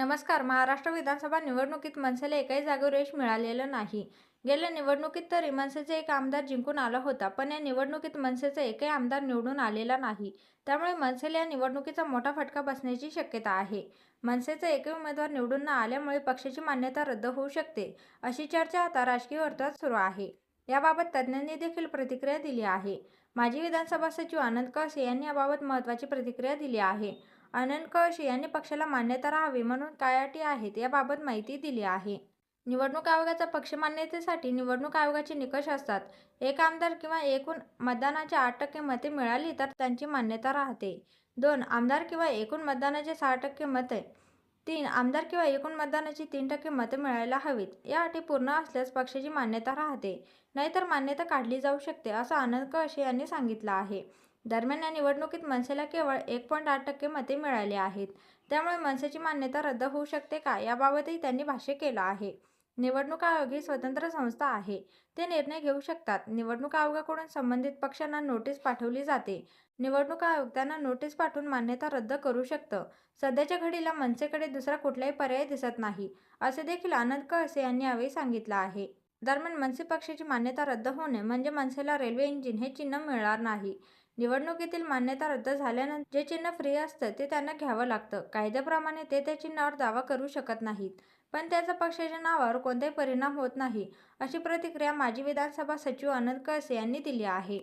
नमस्कार. महाराष्ट्र विधानसभा निवडणुकीत मनसेला एकाही जागेवर यश मिळालेलं नाही. गेल्या निवडणुकीत तरी मनसेचा एक आमदार जिंकून आला होता पण या निवडणुकीत मनसेचा एकही आमदार निवडून आलेला नाही. त्यामुळे मनसेला या निवडणुकीचा मोठा फटका बसण्याची शक्यता आहे. मनसेचा एकही उमेदवार निवडून न आल्यामुळे पक्षाची मान्यता रद्द होऊ शकते अशी चर्चा आता राजकीय वर्तुळात सुरू आहे. याबाबत तज्ज्ञांनी देखील प्रतिक्रिया दिली आहे. माजी विधानसभा सचिव आनंद कसे यांनी याबाबत महत्त्वाची प्रतिक्रिया दिली आहे. आनंद कळशी यांनी पक्षाला मान्यता राहावी म्हणून काय अटी आहेत याबाबत माहिती दिली आहे. निवडणूक आयोगाचा पक्ष मान्यतेसाठी निवडणूक आयोगाचे निकष असतात. एक आमदार किंवा एकूण मतदानाच्या आठ टक्के मते मिळाली तर त्यांची मान्यता राहते. दोन आमदार किंवा एकूण मतदानाचे सहा टक्के मते. तीन आमदार किंवा एकूण मतदानाची तीन टक्के मते मिळायला हवीत. या अटी पूर्ण असल्यास पक्षाची मान्यता राहते. नाहीतर मान्यता काढली जाऊ शकते असं आनंद कळशे यांनी सांगितलं आहे. दरम्यान या निवडणुकीत मनसेला केवळ एक पॉईंट आठ टक्के मते मिळाली आहेत. त्यामुळे मनसेची मान्यता रद्द होऊ शकते का याबाबतही त्यांनी भाष्य केलं आहे. निवडणूक आयोग ही स्वतंत्र संस्था आहे. ते निर्णय घेऊ शकतात. निवडणूक आयोगाकडून संबंधित पक्षांना नोटीस पाठवली जाते. निवडणूक आयोग त्यांना नोटीस पाठवून मान्यता रद्द करू शकतं. सध्याच्या घडीला मनसेकडे दुसरा कुठलाही पर्याय दिसत नाही असे देखील आनंद कळसे यांनी यावेळी सांगितलं आहे. दरम्यान मनसे पक्षाची मान्यता रद्द होणे म्हणजे मनसेला रेल्वे इंजिन हे चिन्ह मिळणार नाही. निवडणुकीतील मान्यता रद्द झाल्यानंतर जे चिन्ह फ्री असतं ते त्यांना घ्यावं लागतं. कायद्याप्रमाणे ते त्या चिन्हावर दावा करू शकत नाहीत. पण त्याचा पक्षाच्या नावावर कोणताही परिणाम होत नाही अशी प्रतिक्रिया माजी विधानसभा सचिव आनंद कळसे यांनी दिली आहे.